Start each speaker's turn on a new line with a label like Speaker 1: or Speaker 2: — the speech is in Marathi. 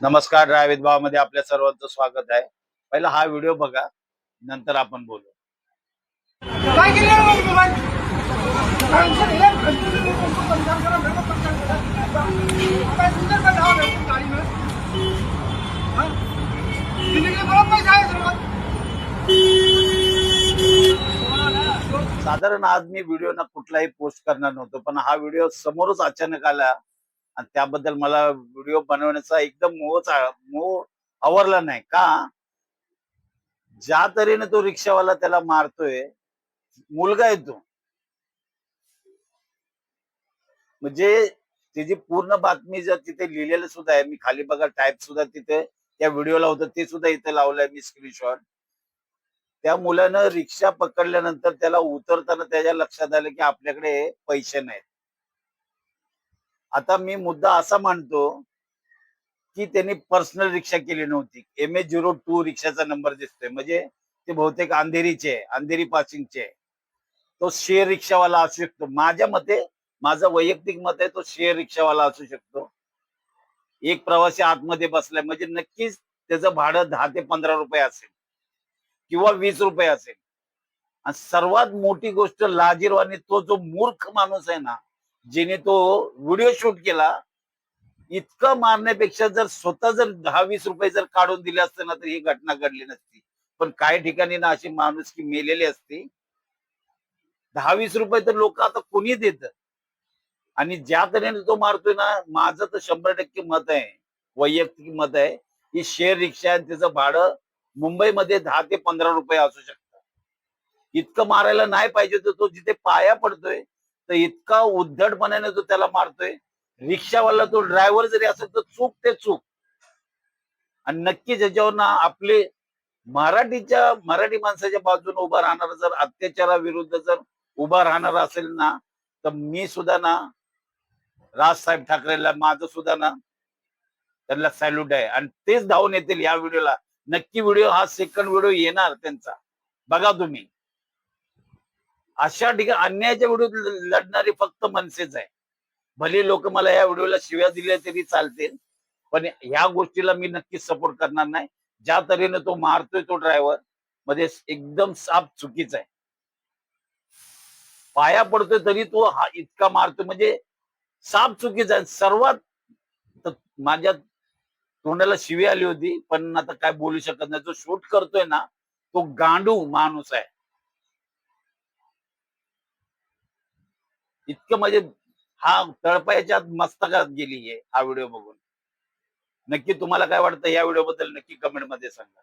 Speaker 1: नमस्कार ड्रायवित भावामध्ये आपल्या सर्वांचं स्वागत आहे. पहिला हा व्हिडिओ बघा नंतर आपण बोलू. साधारण आज मी व्हिडिओ ना कुठलाही पोस्ट करणार नव्हतो पण हा व्हिडिओ समोरच अचानक आला. आणि त्याबद्दल मला व्हिडिओ बनवण्याचा एकदम मोहच मोह आवरला नाही. का? ज्या तऱ्हेने तो रिक्षावाला त्याला मारतोय मुलगा आहे तो. म्हणजे त्याची पूर्ण बातमी जर तिथे लिहिलेलं सुद्धा आहे मी खाली बघा टाईप सुद्धा तिथे त्या व्हिडिओला होतं ते सुद्धा इथे लावलंय मी स्क्रीनशॉट त्या मुलानं रिक्षा पकडल्यानंतर त्याला उतरताना त्याच्या लक्षात आलं की आपल्याकडे पैसे नाहीत. आता मी मुद्दा असा मांडतो की त्यांनी पर्सनल रिक्षा केली नव्हती. एम एच झिरो टू रिक्षाचा नंबर दिसतोय. म्हणजे ते बहुतेक अंधेरीचे अंधेरी पासिंगचे तो शेअर रिक्षावाला असू शकतो. माझ्या मते माझं वैयक्तिक मत आहे तो शेअर रिक्षावाला असू शकतो. एक प्रवासी आतमध्ये बसलाय म्हणजे नक्कीच त्याचं भाडं दहा ते पंधरा रुपये असेल किंवा वीस रुपये असेल. आणि सर्वात मोठी गोष्ट लाजीरवाणी तो जो मूर्ख माणूस आहे ना जिने तो व्हिडिओ शूट केला इतकं मारण्यापेक्षा जर स्वतः जर दहा वीस रुपये जर काढून दिले असते ना तर ही घटना घडली नसती. पण काही ठिकाणी ना अशी माणूस की मेलेली असती. दहा वीस रुपये तर लोक आता कोणी देत? आणि ज्या तऱ्हेने तो मारतोय ना माझं तर शंभर टक्के मत आहे वैयक्तिक मत आहे की शेअर रिक्षा आणि त्याचं भाडं मुंबईमध्ये दहा ते पंधरा रुपये असू शकतं. इतकं मारायला नाही पाहिजे तर तो जिथे पाया पडतोय तर इतका उद्धटपणाने तो त्याला मारतोय. रिक्षावाला तो ड्रायव्हर जरी असेल तर चूक ते चूक. आणि नक्की ज्याच्यावर ना आपले मराठीच्या मराठी माणसाच्या बाजूने उभा राहणार जर अत्याचाराविरुद्ध जर उभा राहणार असेल ना तर मी सुद्धा ना राजसाहेब ठाकरेला माझं सुद्धा ना त्यांना सॅल्यूट आहे. आणि तेच धावून येतील या व्हिडिओला नक्की व्हिडिओ हा सेकंड व्हिडिओ येणार त्यांचा. बघा तुम्ही. अशा ठिकाणी अन्यायाच्या व्हिडिओ लढणारी फक्त मनसेच आहे. भले लोक मला या व्हिडिओला शिव्या दिल्या तरी चालतील पण ह्या गोष्टीला मी नक्कीच सपोर्ट करणार नाही. ज्या तऱ्हेने तो मारतोय तो ड्रायव्हरमध्ये एकदम साफ चुकीचा आहे. पाया पडतोय तरी तो हा इतका मारतोय म्हणजे साफ चुकीचा आहे. सर्वात माझ्या तोंडाला शिवी आली होती पण आता काय बोलू शकत नाही. जो शूट करतोय ना तो गांडू माणूस आहे. इतकं म्हणजे हा तळपायाच्या मस्तकात गेली आहे हा व्हिडिओ बघून. नक्की तुम्हाला काय वाटतं या व्हिडिओ बद्दल नक्की कमेंटमध्ये सांगा.